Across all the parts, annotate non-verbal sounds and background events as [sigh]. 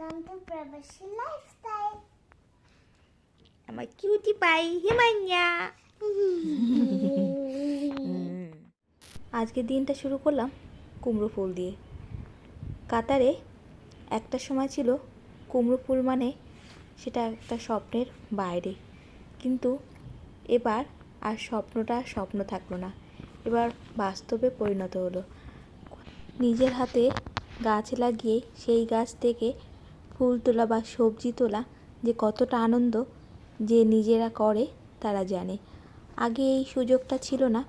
Welcome to Probashi lifestyle আমার cutie pie Himanya আজকে দিনটা শুরু করলাম কুমড়ো ফুল দিয়ে। কাতারে একটা সময় ছিল কুমড়ো ফুল মানে সেটা একটা স্বপ্নের বাইরে। কিন্তু এবার আর স্বপ্নটা স্বপ্ন থাকল না। এবার বাস্তবে পরিণত হলো। নিজের হাতে গাছ লাগিয়ে সেই গাছ থেকে ফুল তোলা বা সবজি তোলা যে কতটা আনন্দ যে নিজেরা করে, তারা জানে। আগে এই সুযোগটা ছিল না।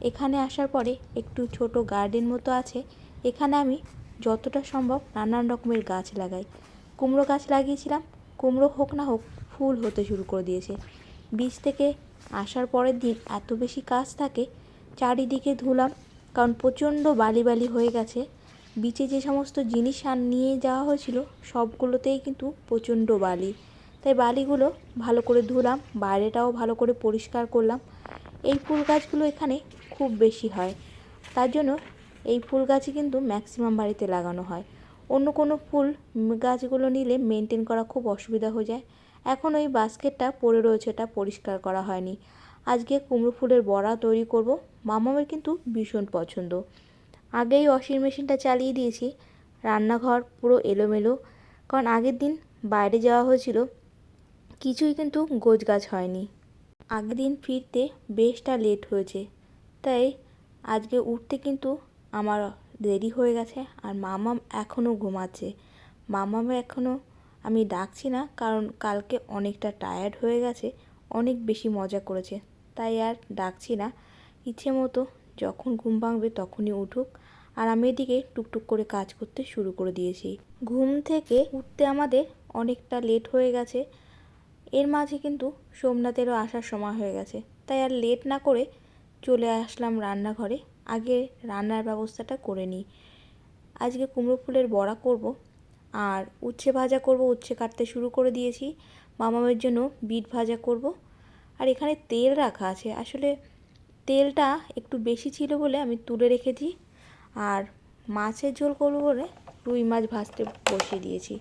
এখানে আসার পরে একটু ছোট গার্ডেন মতো আছে। এখানে আমি যতটা সম্ভব নানান রকমের গাছ লাগাই। কুমড়ো গাছ লাগিয়েছিলাম। কুমড়ো হোক না হোক, ফুল হতে শুরু করে দিয়েছে। বীজ থেকে আসার পরের দিন এত বেশি কাজ থাকে, চারিদিকে ধুলাম, কারণ প্রচণ্ড বালি বালি হয়ে গেছে। বিচে যে সমস্ত জিনিস নিয়ে যাওয়া হয়েছিল, সবগুলোতেই কিন্তু প্রচণ্ড বালি। তাই বালিগুলো ভালো করে ধুলাম, বাইরেটাও ভালো করে পরিষ্কার করলাম। এই ফুল গাছগুলো এখানে খুব বেশি হয়। তার জন্য এই ফুল গাছই কিন্তু ম্যাক্সিমাম বাড়িতে লাগানো হয়। অন্য কোনো ফুল গাছগুলো নিলে মেনটেন করা খুব অসুবিধা হয়ে যায়। এখন ওই বাস্কেটটা পড়ে রয়েছে এটা পরিষ্কার করা হয়নি। আজকে কুমড়ো ফুলের বড়া তৈরি করব। মামামের কিন্তু ভীষণ পছন্দ। আগেই ওয়াশিং মেশিনটা চালিয়ে দিয়েছি। রান্নাঘর পুরো এলোমেলো। কারণ আগের দিন বাইরে যাওয়া হয়েছিল, কিছুই কিন্তু গোছগাছ হয়নি। আগের দিন ফিরতে বেশটা লেট হয়েছে। তাই আজকে উঠতে কিন্তু আমার দেরি হয়ে গেছে আর মামাম এখনও ঘুমাচ্ছে। মামাম এখনও আমি ডাকছি না, কারণ কালকে অনেকটা টায়ার্ড হয়ে গেছে, অনেক বেশি মজা করেছে। তাই আর ডাকছি না। ইচ্ছে মতো যখন ঘুম ভাঙবে তখনই উঠুক। আর আমি এদিকে টুকটুক করে কাজ করতে শুরু করে দিয়েছি। ঘুম থেকে উঠতে আমাদের অনেকটা লেট হয়ে গেছে। এর মাঝে কিন্তু সোমনাথেরও আসার সময় হয়ে গেছে। তাই আর লেট না করে চলে আসলাম রান্নাঘরে। আগে রান্নার ব্যবস্থাটা করে নিই। আজকে কুমড়ো ফুলের বড়া করব। আর উচ্ছে ভাজা করব, উচ্ছে কাটতে শুরু করে দিয়েছি। মামামের জন্য বিট ভাজা করব। আর এখানে তেল রাখা আছে। আসলে তেলটা একটু বেশি ছিল বলে আমি তুলে রেখেছি। আর মাছের ঝোল করব বলে রুই মাছ ভাজতে বসিয়ে দিয়েছি।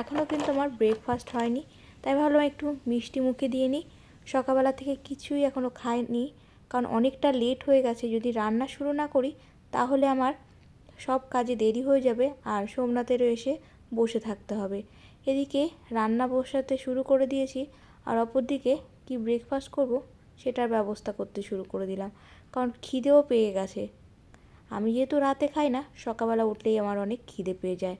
এখনও কিন্তু আমার ব্রেকফাস্ট হয়নি, তাই ভাবলাম একটু মিষ্টি মুখে দিয়ে নিই। সকালবেলা থেকে কিছুই এখনও খাইনি, কারণ অনেকটা লেট হয়ে গেছে। যদি রান্না শুরু না করি, তাহলে আমার সব কাজে দেরি হয়ে যাবে আর সোমনাথেরও এসে বসে থাকতে হবে। এদিকে রান্না বসাতে শুরু করে দিয়েছি, আর অপরদিকে কি ব্রেকফাস্ট করব সেটার ব্যবস্থা করতে শুরু করে দিলাম। কারণ খিদেও পেয়ে গেছে। আমি যেহেতু রাতে খাই না, সকালবেলা উঠলেই আমার অনেক খিদে পেয়ে যায়।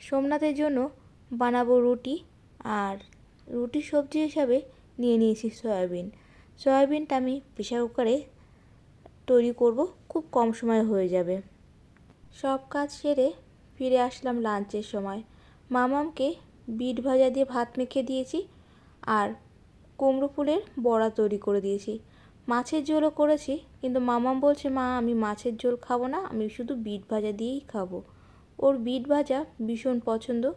সোমনাথের জন্য বানাবো রুটি আর রুটি সবজি হিসাবে নিয়ে নিয়েছি সয়াবিন। সয়াবিনটা আমি প্রেশার কুকারে তৈরি করব, খুব কম সময় হয়ে যাবে। সব কাজ সেরে ফিরে আসলাম লাঞ্চের সময়। মামামকে বিট ভাজা দিয়ে ভাত মেখে দিয়েছি আর কুমড়ো ফুলের বড়া তৈরি করে দিয়েছি। মাছের ঝোলও করেছি, কিন্তু মামাম বলছে, মা, আমি মাছের ঝোল খাব না, আমি শুধু বিট ভাজা দিয়েই খাব। ওর বিট ভাজা ভীষণ পছন্দ।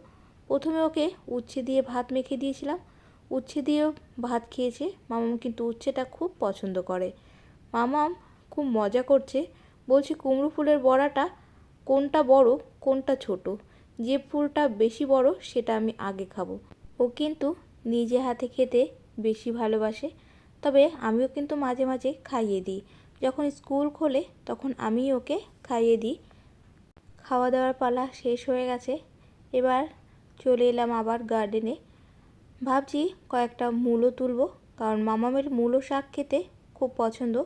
প্রথমে ওকে উচ্ছে দিয়ে ভাত মেখে দিয়েছিলাম। উচ্ছে দিয়েও ভাত খেয়েছে। মামাম কিন্তু উচ্ছেটা খুব পছন্দ করে। মামাম খুব মজা করছে। বলছে, কুমড়ো ফুলের বড়াটা কোনটা বড়, কোনটা ছোট? যে ফুলটা বেশি বড়, সেটা আমি আগে খাব। ও কিন্তু নিজে হাতে খেতে বেশি ভালোবাসে। তবে আমিও কিন্তু মাঝে মাঝে খাইয়ে দিই। যখন স্কুল খোলে তখন আমি ওকে খাইয়ে দিই। খাওয়া দাওয়ার পালা শেষ হয়ে গেছে। এবার চলে এলাম আবার গার্ডেনে ভাবছি কয়েকটা মূলো তুলবো, কারণ মামামের মূলো শাক খেতে খুব পছন্দ।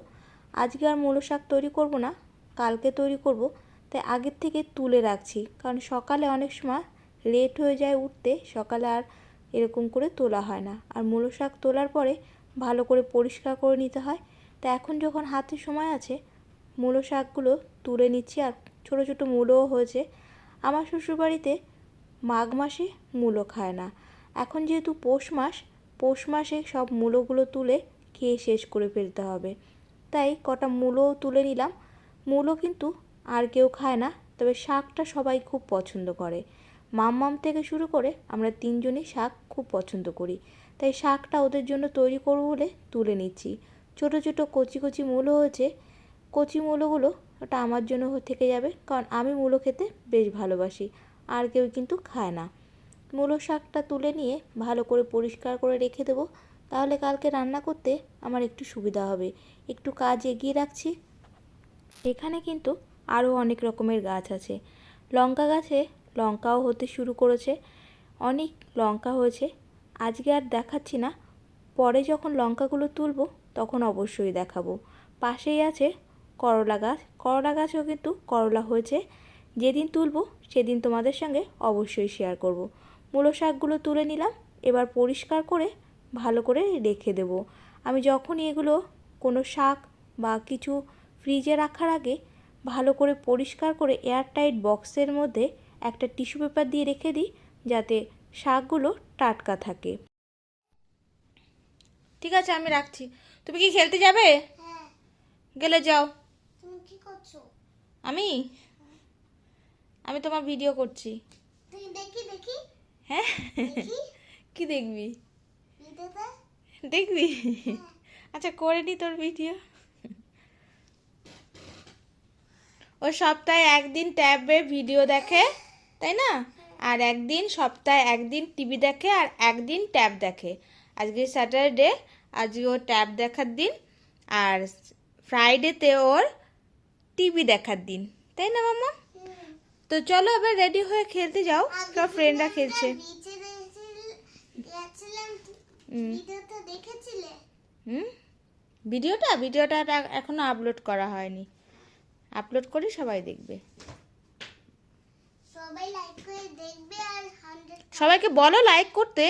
আজকে আর মূলো শাক তৈরি করব না, কালকে তৈরি করব। তাই আগের থেকে তুলে রাখছি, কারণ সকালে অনেক সময় লেট হয়ে যায় উঠতে, সকালে আর এরকম করে তোলা হয় না। আর মূলো শাক তোলার পরে ভালো করে পরিষ্কার করে নিতে হয়। তা এখন যখন হাতে সময় আছে, মূলো শাকগুলো তুলে নিচ্ছি আর ছোটো ছোটো মূলোও হয়েছে। আমার শ্বশুরবাড়িতে মাঘ মাসে মূলো খায় না। এখন যেহেতু পৌষ মাস, পৌষ মাসে সব মূলোগুলো তুলে খেয়ে শেষ করে ফেলতে হবে। তাই কটা মূলোও তুলে নিলাম। মূলো কিন্তু আর কেউ খায় না, তবে শাকটা সবাই খুব পছন্দ করে। মাম্মাম থেকে শুরু করে আমরা তিনজনই শাক খুব পছন্দ করি। তাই শাকটা ওদের জন্য তৈরি করব বলে তুলে নিচ্ছি। ছোটো ছোটো কচি কচি মূলো হয়েছে। কচি মূলোগুলো ওটা আমার জন্য থেকে যাবে, কারণ আমি মূলো খেতে বেশ ভালোবাসি, আর কেউ কিন্তু খায় না। মূলো শাকটা তুলে নিয়ে ভালো করে পরিষ্কার করে রেখে দেবো। তাহলে কালকে রান্না করতে আমার একটু সুবিধা হবে। একটু কাজ এগিয়ে রাখছি। এখানে কিন্তু আরও অনেক রকমের গাছ আছে। লঙ্কা গাছে লঙ্কাও হতে শুরু করেছে। অনেক লঙ্কা হয়েছে। আজকে আর দেখাচ্ছি না। পরে যখন লঙ্কাগুলো তুলবো, তখন অবশ্যই দেখাবো। পাশেই আছে করলা গাছ। করলা গাছেও কিন্তু করলা হয়েছে। যেদিন তুলবো, সেদিন তোমাদের সঙ্গে অবশ্যই শেয়ার করব। মূলো শাকগুলো তুলে নিলাম। এবার পরিষ্কার করে ভালো করে রেখে দেবো। আমি যখনই এগুলো কোনো শাক বা কিছু ফ্রিজে রাখার আগে ভালো করে পরিষ্কার করে এয়ারটাইট বক্সের মধ্যে একটা টিস্যু পেপার দিয়ে রেখে দিই যাতে শাকগুলো টাটকা থাকে। ঠিক আছে আমি রাখছি। তুমি কি খেলতে যাবে? হ্যাঁ। গেলে যাও। তুমি কি করছ? আমি? আমি তোমার ভিডিও করছি। দেখি দেখি। হ্যাঁ। দেখি। [laughs] কি দেখবি? দেখবি? আচ্ছা করে নি তোর ভিডিও ও সপ্তাহে একদিন ট্যাবে ভিডিও দেখে। তাই না? আর একদিন সপ্তাহে একদিন টিভি দেখে আর একদিন ট্যাব দেখে। আজকে স্যাটারডে আজকে ওর ট্যাব দেখার দিন আর ফ্রাইডেতে ওর টিভি দেখার দিন। তাই না মামা? তো চলো এবার রেডি হয়ে খেলতে যাও। সব ফ্রেন্ডরা খেলছে। হুম। ভিডিওটা ভিডিওটা? এখনও আপলোড করা হয়নি। আপলোড করে সবাই দেখবে। সবাই লাইক করে দেখবে আর হান্ড্রেড সবাইকে বলো লাইক করতে।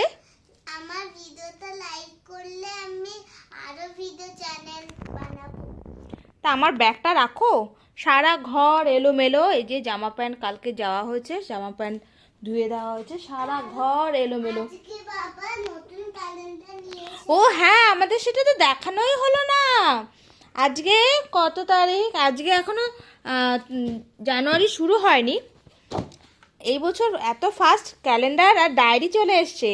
আমার ভিডিওটা লাইক করলে আমি আরও ভিডিও চ্যানেল বানাবো। তা আমার ব্যাগটা রাখো। সারা ঘর এলোমেলো এই যে জামা প্যান্ট কালকে যাওয়া হয়েছে জামা প্যান্ট ধুয়ে দেওয়া হয়েছে সারা ঘর এলোমেলো। ও হ্যাঁ আমাদের সেটা তো দেখানোই হলো না। আজকে কত তারিখ? আজকে এখনও জানুয়ারি শুরু হয়নি। এই বছর এত ফাস্ট ক্যালেন্ডার আর ডায়েরি চলে এসছে।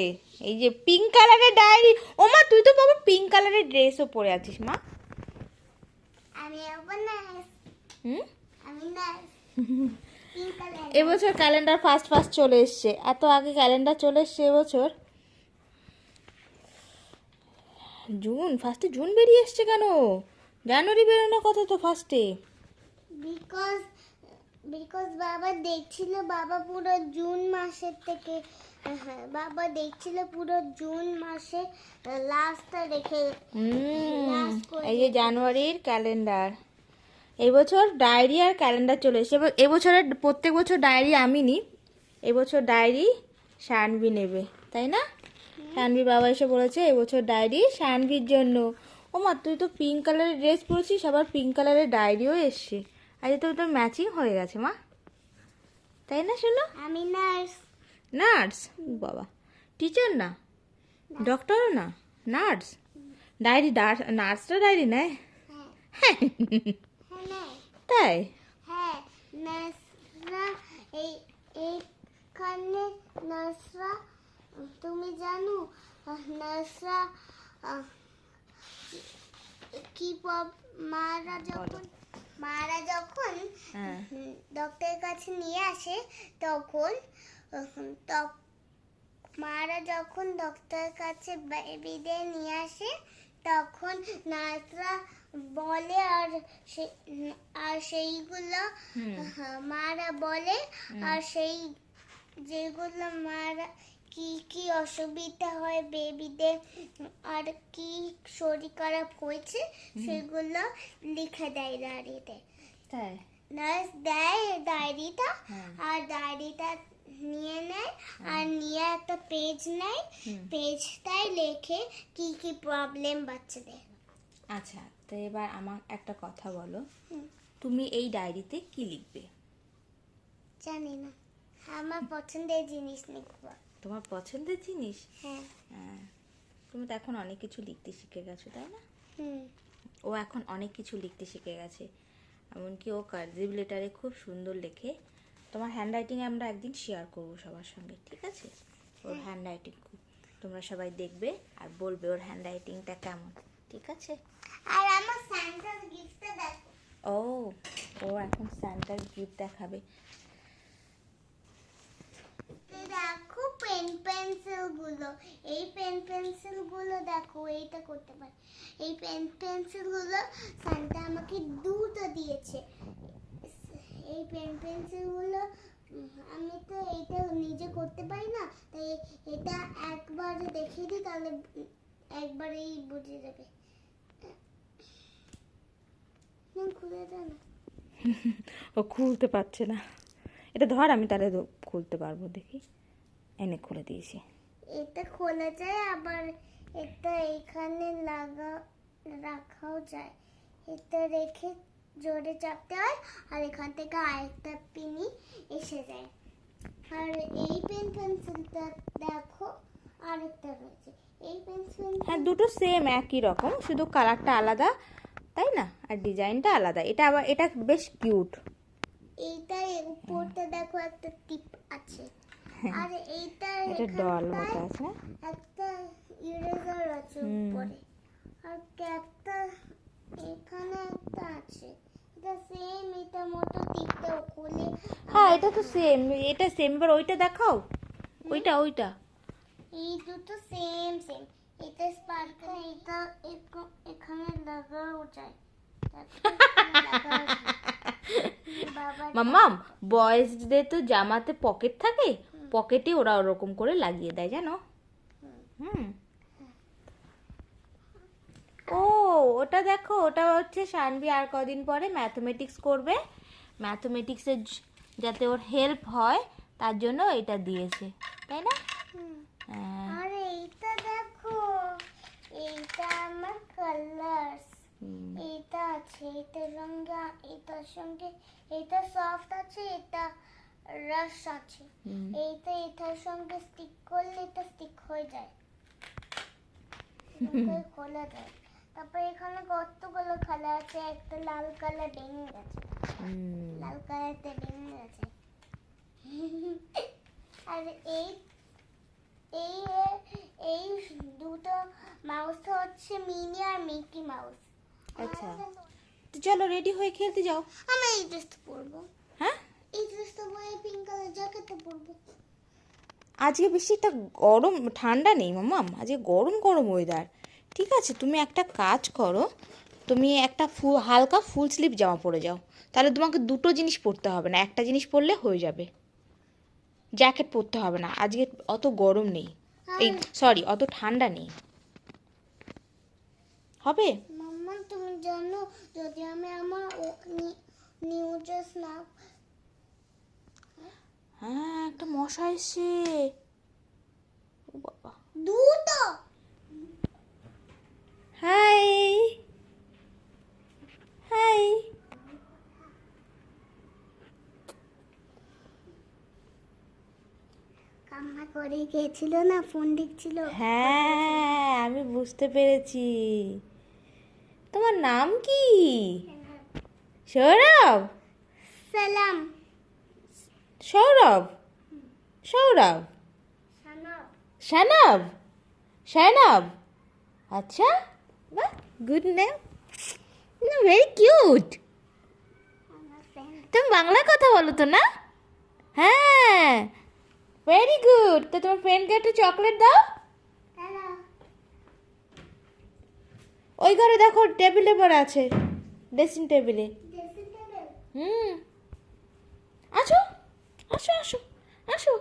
এই যে পিঙ্ক কালারের ডায়েরি ও মা তুই তো বাবা পিঙ্ক কালারের ড্রেসও পরে আছিস মা। আমি হুম? আমি এবছর ক্যালেন্ডার ফার্স্ট ফার্স্ট চলে এসছে। এত আগে ক্যালেন্ডার চলে এসছে এবছর। জুন ফার্স্টে জুন বেরিয়ে এসছে কেন? জানুয়ারি বেরোনোর কথা তো ফার্স্টে বিকজ বিকজ বাবা দেখছিল বাবা পুরো জুন মাসের থেকে হ্যাঁ বাবা দেখছিল পুরো জুন মাসে লাস্টটা রেখে এই যে জানুয়ারির ক্যালেন্ডার এবছর ডায়েরি আর ক্যালেন্ডার চলে এসেছে। এবার এবছরের প্রত্যেক বছর ডায়েরি আমি নিই এবছর ডায়েরি শানভি নেবে তাই না? শানভি বাবা এসে বলেছে এবছর ডায়েরি শানভির জন্য। ও মা তুই তো পিঙ্ক কালারের ড্রেস পরেছিস আবার পিঙ্ক কালারের ডায়েরিও এসছে। আজকে তো তোর ম্যাচিং হয়ে গেছে মা। তাই না শোনো? আমি নার্স নার্স বাবা। টিচার না? ডক্টরও না? নার্স ডায়েরি নার্সরা ডায়েরি নেয়? হ্যাঁ। হ্যাঁ। তাই? হ্যাঁ নার্সরা এই এইখানে নার্সরা তুমি জানো নার্সরা কি প্রব- মারা যখন মারা যখন হ্যাঁ ডক্টরের কাছে নিয়ে আসে তখন মারা যখন ডক্টরের কাছে বেবিদের নিয়ে আসে তখন নার্সরা বলে আর আর সেইগুলো। হ্যাঁ, মারা বলে আর সেই যেগুলো মারা কি কি অসুবিধা হয় বেবিদের আর কি শরীর খারাপ হয়েছে? সেগুলো লিখে দেয় ডায়েরিতে তাই? নার্স দেয় ডায়েরিটা। আর ডায়েরিটা নিয়ে নেয় আর নিয়ে একটা পেজ নেয়। হুম। পেজটায় লেখে কি কি প্রবলেম বাচ্চাদের। আচ্ছা তো এবার আমার একটা কথা বলো। তুমি এই ডায়েরিতে কি লিখবে? জানি না। আমার পছন্দের জিনিস লিখব। তোমার পছন্দের জিনিস? হ্যাঁ। হ্যাঁ। তুমি তো এখন অনেক কিছু লিখতে শিখে গেছো তাই না? ও এখন অনেক কিছু লিখতে শিখে গেছে। এমনকি ও কার্জিভ লেটারে খুব সুন্দর লেখে। তোমার হ্যান্ড রাইটিং আমরা একদিন শেয়ার করব সবার সঙ্গে ঠিক আছে? ওর হ্যান্ড রাইটিং খুব। তোমরা সবাই দেখবে আর বলবে ওর হ্যান্ড রাইটিংটা কেমন ঠিক আছে? আর আমার স্যান্টার গিফটটা দেখো। ও ও এখন স্যান্টার গিফট দেখাবে। গুলো। এই পেন পেন্সিলগুলো দেখো, এইটা করতে পারি। এই পেন পেন্সিলগুলো সান্তা আমাকে দুটো দিয়েছে। এই পেন পেন্সিলগুলো আমি তো এটা নিজে করতে পারি না, তাই এটা একবার দেখিয়ে দিই তাহলে একবারেই বুঝে যাবে। খুলে ও খুলতে পারছে না। এটা ধর আমি তাহলে খুলতে পারব, দেখি। এনে খুলে দিয়েছি। এটা খোলা যায় আবার এটা এখানে লাগা রাখাও যায়। এটা রেখে জোরে চাপতে হয় আর এখান থেকে আরেকটা পিনি এসে যায়। আর এই পেন পেন্সিলটা দেখো আরেকটা রয়েছে। এই পেন্সিল হ্যাঁ দুটো সেম একই রকম শুধু কালারটা আলাদা তাই না? আর ডিজাইনটা আলাদা। এটা আবার এটা বেশ কিউট এইটা উপরটা দেখো একটা টিপ আছে। [laughs] এটা ডল মতো আছে। একটা ইরেজার আছে উপরে। আর ক্যাপটা এখানে একটা আছে। এটা সেম এটা মতো খুলে হ্যাঁ এটা তো সেম এটা সেম এবার ওইটা দেখাও। ওইটা ওইটা। এই দুটো সেম সেম এটা স্পার্কেল এটা এখানে লাগাও যায়। [laughs] মাম্মাম বয়েজদের তো জামাতে পকেট থাকে? পকেটে ওরা ওরকম করে লাগিয়ে দেয় জানো? হুম। ও ওটা দেখো ওটা হচ্ছে শানবি আর কদিন পরে ম্যাথমেটিক্স করবে। ম্যাথমেটিক্সের যাতে ওর হেল্প হয় তার জন্য এটা দিয়েছে তাই না। হ্যাঁ। আর এইটা দেখো এইটা আমার কালার্স। এটা আছে এটার সঙ্গে এটার সঙ্গে এটা সফট আছে এটা রাস আছে। এইটা এটার সঙ্গে স্টিক করলে এটা স্টিক হয়ে যায়। [laughs] খোলা যায়। তারপর এখানে কতগুলো আছে? একটা লাল কালার ভেঙে গেছে। লাল কালারটা ভেঙে গেছে। [laughs] আর এই এই এই দুটো মাউস হচ্ছে মিনি আর মিকি মাউস আচ্ছা। তো চলো রেডি হয়ে খেলতে যাও। আমি এই ড্রেসটা পরবো আজকে বেশি একটা গরম ঠান্ডা নেই মামাম আজকে গরম গরম ওয়েদার ঠিক আছে তুমি একটা কাজ করো তুমি একটা ফু হালকা ফুল স্লিভ জামা পরে যাও। তাহলে তোমাকে দুটো জিনিস পরতে হবে না একটা জিনিস পরলে হয়ে যাবে। জ্যাকেট পরতে হবে না আজকে অত গরম নেই। এই সরি অত ঠান্ডা নেই। হবে? তুমি জানো যদি আমি আমার নিউ ড্রেস না হ্যাঁ মশা এসছে ও বাবা। দুটো হাই। হাই। কান্না করে গেছিল না? ফোন দেখছিল? হ্যাঁ আমি বুঝতে পেরেছি। তোমার নাম কি? সৌরভ? সালাম। সৌরভ? সৌরভ? সানব সানব আচ্ছা বাহ গুড নেম ভেরি কিউট তুমি বাংলা কথা বলো তো না? হ্যাঁ ভেরি গুড তো তোমার ফ্রেন্ডকে একটা চকলেট দাও। ওই ঘরে দেখো টেবিলে পড়ে আছে ড্রেসিং টেবিলে হুম। আসো আসো আসো আসো।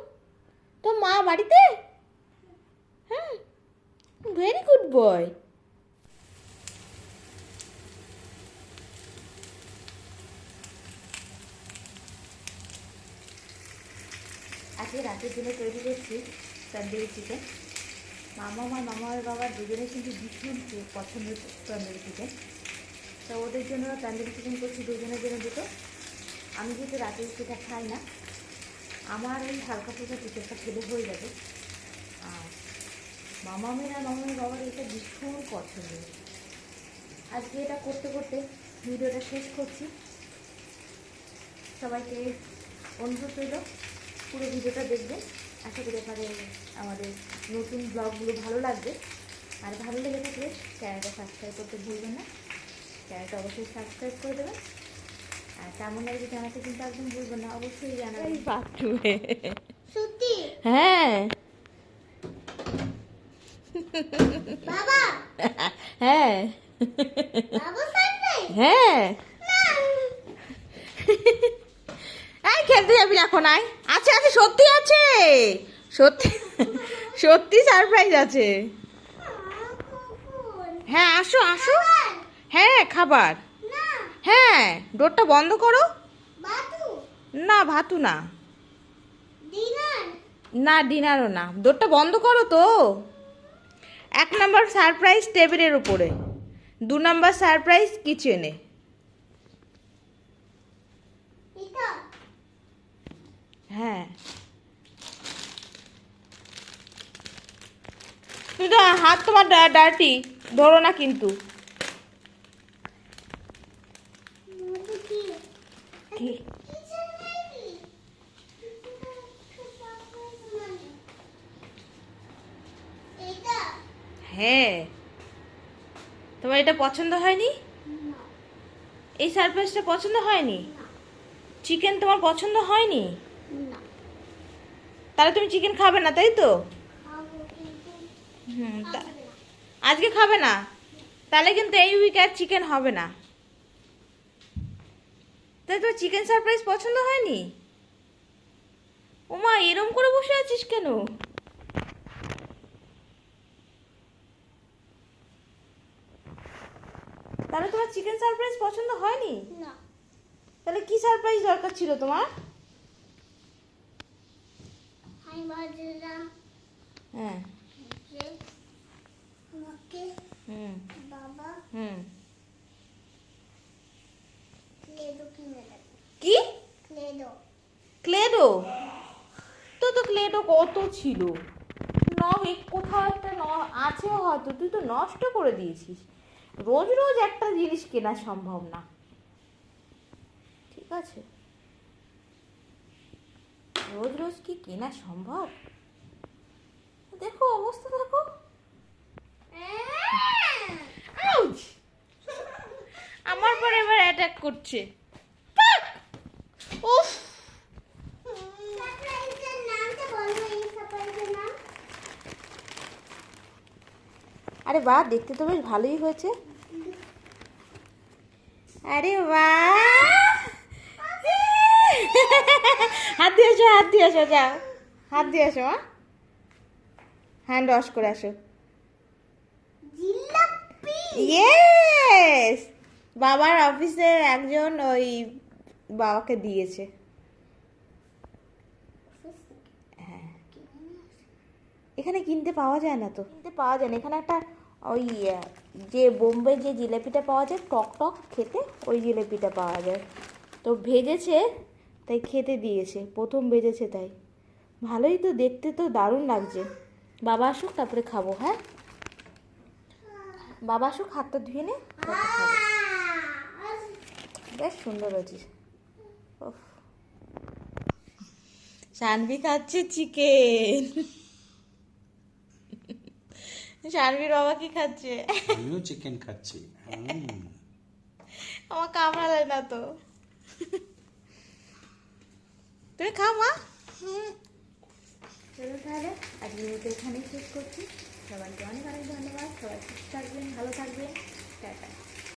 তো মা বাড়িতে? হ্যাঁ ভেরি গুড বয় আজকে রাতের জন্য তৈরি করছি তন্দুরি চিকেন মামা, আমার মামা আর বাবা দুজনে কিন্তু ভীষণ পছন্দের তন্দুরি চিকেন তো ওদের জন্য তন্দুরি চিকেন করছি, দুজনের জন্য দুটো। আমি যেহেতু রাতের সেটা খাই না আমার ওই হালকা ফুলকা চিকেনটা খেলে হয়ে যাবে। আর মামামের আর মামামের বাবার এটা ভীষণ পছন্দ। আজকে এটা করতে করতে ভিডিওটা শেষ করছি। সবাইকে অনুরোধ রইল, পুরো ভিডিওটা দেখবেন। আশা করি এখানে আমাদের নতুন ব্লগগুলো ভালো লাগবে। আর ভালো লেগে থাকলে চ্যানেলটা সাবস্ক্রাইব করতে ভুলবেন না। চ্যানেলটা অবশ্যই সাবস্ক্রাইব করে দেবেন। আর কেমন লাগছে জানাতে কিন্তু একদম ভুলবেন না অবশ্যই জানাবেন। বাথরুমে। সত্যি? হ্যাঁ। বাবা? হ্যাঁ। হ্যাঁ। এই খেলতে যাবি এখন আয়। আছে আছে সত্যি আছে। সত্যি সত্যি সারপ্রাইজ আছে। হ্যাঁ আসো আসো। হ্যাঁ খাবার। হ্যাঁ ডোরটা বন্ধ করো। না ভাতু না। না ডিনারও না। ডোরটা বন্ধ করো তো। এক নম্বর সারপ্রাইজ টেবিলের উপরে। দু নম্বর সারপ্রাইজ কিচেনে। হ্যাঁ। তুমি তো হাত তোমার ডার্টি ধরো না কিন্তু মধু কি কিচেন হ্যাঁ। তোমার এটা পছন্দ হয়নি? এই সারপ্রাইজটা পছন্দ হয়নি? চিকেন তোমার পছন্দ হয়নি? তাহলে তুমি চিকেন খাবে না, তাই তো? হুম আজকে খাবে না? তাহলে কিন্তু এই উইক আর চিকেন হবে না। তাই তোর চিকেন সারপ্রাইজ পছন্দ হয়নি? ওমা এরম করে বসে আছিস কেন? তাহলে তোমার চিকেন সারপ্রাইজ পছন্দ হয়নি? না। তাহলে কি সারপ্রাইজ দরকার ছিল তোমার? হ্যাঁ। হুম। বাবা। হুম। কি? ক্লেডো তো তো ক্লেডো কত ছিল? ন কোথাও একটা ন আছে হয়তো তুই তো নষ্ট করে দিয়েছিস। রোজ রোজ একটা জিনিস কেনা সম্ভব না। ঠিক আছে। রোজ রোজ কি কেনা সম্ভব? দেখো অবস্থা দেখো। আমার পর এবার অ্যাটাক করছে। উফ। আরে বাহ দেখতে তো বেশ ভালোই হয়েছে। আরে বাহ। হাত দিয়ে আসো হাত দিয়ে আসো যাও। হাত দিয়ে আসো মা হ্যান্ড ওয়াশ করে আসো। জিলাপি। ইয়েস বাবার অফিসের একজন ওই বাবাকে দিয়েছে। হ্যাঁ। এখানে কিনতে পাওয়া যায় না তো? কিনতে পাওয়া যায় না। এখানে একটা ওই যে বোম্বে যে জিলেপিটা পাওয়া যায়, টক টক খেতে ওই জিলেপিটা পাওয়া যায়। তো ভেজেছে, তাই খেতে দিয়েছে। প্রথম ভেজেছে তাই। ভালোই তো, দেখতে তো দারুণ লাগছে। বাবা আসুক, তারপরে খাব হ্যাঁ? বাবা আসুক, হাতটা ধুয়ে নে বেশ সুন্দর হয়েছে। উফ। শানভি খাচ্ছে চিকেন। সানভির বাবা কি খাচ্ছে? আমিও চিকেন খাচ্ছি। আমার কামড়ালে না তো। তুমি খাও মা। চলো তাহলে আজকে ভিডিওটা এখানেই শেষ করছি। সবাইকে অনেক অনেক ধন্যবাদ। সবাই সুস্থ থাকবেন ভালো থাকবেন। টাটা।